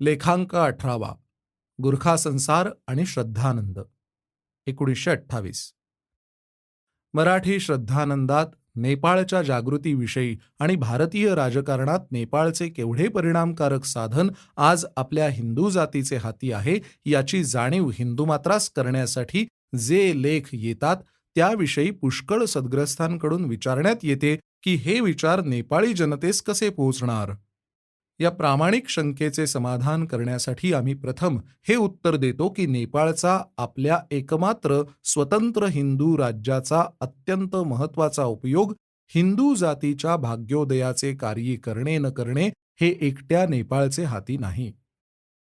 लेखांक अठरावा. गुरखा संसार आणि श्रद्धानंद. एकोणीसशे अठ्ठावीस. मराठी श्रद्धानंदात नेपाळच्या जागृतीविषयी आणि भारतीय राजकारणात नेपाळचे केवढे परिणामकारक साधन आज आपल्या हिंदू जातीचे हाती आहे याची जाणीव हिंदुमात्रास करण्यासाठी जे लेख येतात त्याविषयी पुष्कळ सद्ग्रस्तांकडून विचारण्यात येते की हे विचार नेपाळी जनतेस कसे पोहोचणार? या प्रामाणिक शंकेचे समाधान करण्यासाठी आम्ही प्रथम हे उत्तर देतो की नेपाळचा आपल्या एकमात्र स्वतंत्र हिंदू राज्याचा अत्यंत महत्त्वाचा उपयोग हिंदू जातीच्या भाग्योदयाचे कार्य करणे न करणे हे एकट्या नेपाळचे हाती नाही.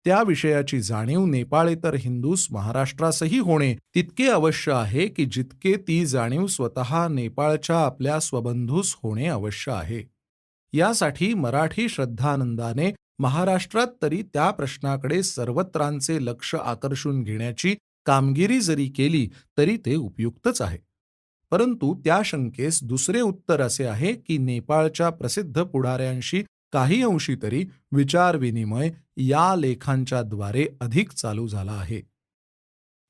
त्या विषयाची जाणीव नेपाळेतर हिंदूस महाराष्ट्रासही होणे तितके अवश्य आहे की जितके ती जाणीव स्वतः नेपाळच्या आपल्या स्वबंधूस होणे अवश्य आहे. यासाठी मराठी श्रद्धानंदाने महाराष्ट्रात तरी त्या प्रश्नाकडे सर्वत्रांचे लक्ष आकर्षून घेण्याची कामगिरी जरी केली तरी ते उपयुक्तच आहे. परंतु त्या शंकेस दुसरे उत्तर असे आहे की नेपाळच्या प्रसिद्ध पुढाऱ्यांशी काही अंशी तरी विचारविनिमय या लेखांच्या द्वारे अधिक चालू झाला आहे.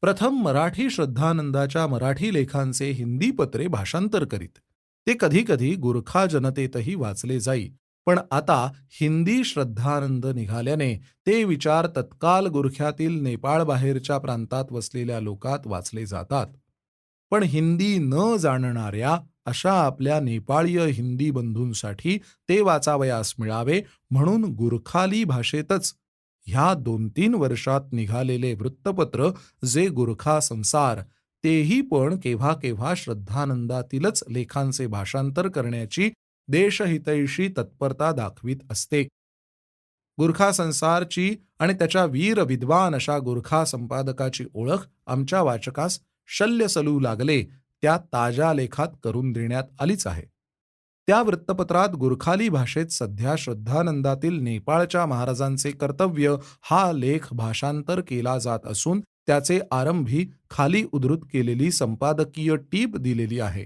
प्रथम मराठी श्रद्धानंदाच्या मराठी लेखांचे हिंदी पत्रे भाषांतर करीत. ते कधीकधी गुरखा जनतेतही वाचले जाई. पण आता हिंदी श्रद्धानंद निघाल्याने ते विचार तत्काल गुरख्यातील नेपाळ बाहेरच्या प्रांतात वसलेल्या लोकात वाचले जातात. पण हिंदी न जाणणाऱ्या अशा आपल्या नेपाळीय हिंदी बंधूंसाठी ते वाचावयास मिळावे म्हणून गुरखाली भाषेतच ह्या दोन तीन वर्षात निघालेले वृत्तपत्र जे गुरखा संसार तेही पण केव्हा केव्हा श्रद्धानंदातीलच लेखांचे भाषांतर करण्याची देशहितैषी तत्परता दाखवित असते. गुरखा संसारची आणि त्याच्या वीर विद्वान अशा गुरखा संपादकाची ओळख आमच्या वाचकास शल्य सलू लागले त्या ताज्या लेखात करून देण्यात आलीच आहे. त्या वृत्तपत्रात गुरखाली भाषेत सध्या श्रद्धानंदातील नेपाळच्या महाराजांचे कर्तव्य हा लेख भाषांतर केला जात असून त्याचे आरंभी खाली उद्धृत केलेली संपादकीय टीप दिलेली आहे.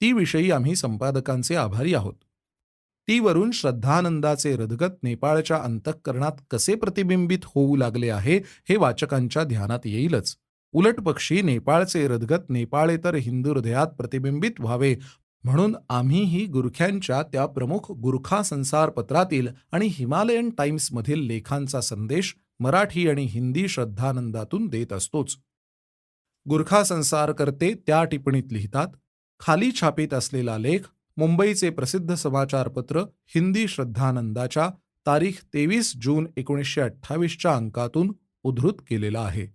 ती विषयी आम्ही संपादकांचे आभारी आहोत. ती वरून श्रद्धानंदाचे हृदगत नेपाळच्या अंतःकरणात कसे प्रतिबिंबित होऊ लागले आहे हे वाचकांच्या ध्यानात येईलच. उलटपक्षी नेपाळचे हृदगत नेपाळेतर हिंदू हृदयात प्रतिबिंबित व्हावे म्हणून आम्हीही गुरख्यांच्या त्या प्रमुख गुरखा संसार पत्रातील आणि हिमालयन टाइम्समधील लेखांचा संदेश मराठी आणि हिंदी श्रद्धानंदातून देत असतोच. गुरखा संसारकर्ते त्या टिप्पणीत लिहितात खाली छापीत असलेला लेख मुंबईचे प्रसिद्ध समाचारपत्र हिंदी श्रद्धानंदाच्या तारीख तेवीस जून एकोणीसशे अठ्ठावीसच्या अंकातून उद्धृत केलेला आहे.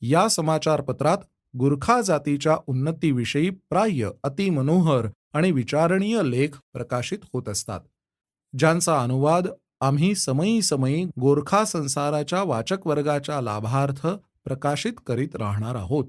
या समाचारपत्रात गुरखा जातीच्या उन्नतीविषयी प्राय अतिमनोहर आणि विचारणीय लेख प्रकाशित होत असतात. ज्यांचा अनुवाद आम्ही समयी समयी गोरखा संसाराच्या वाचक वर्गाच्या लाभार्थ प्रकाशित करीत राहणार आहोत.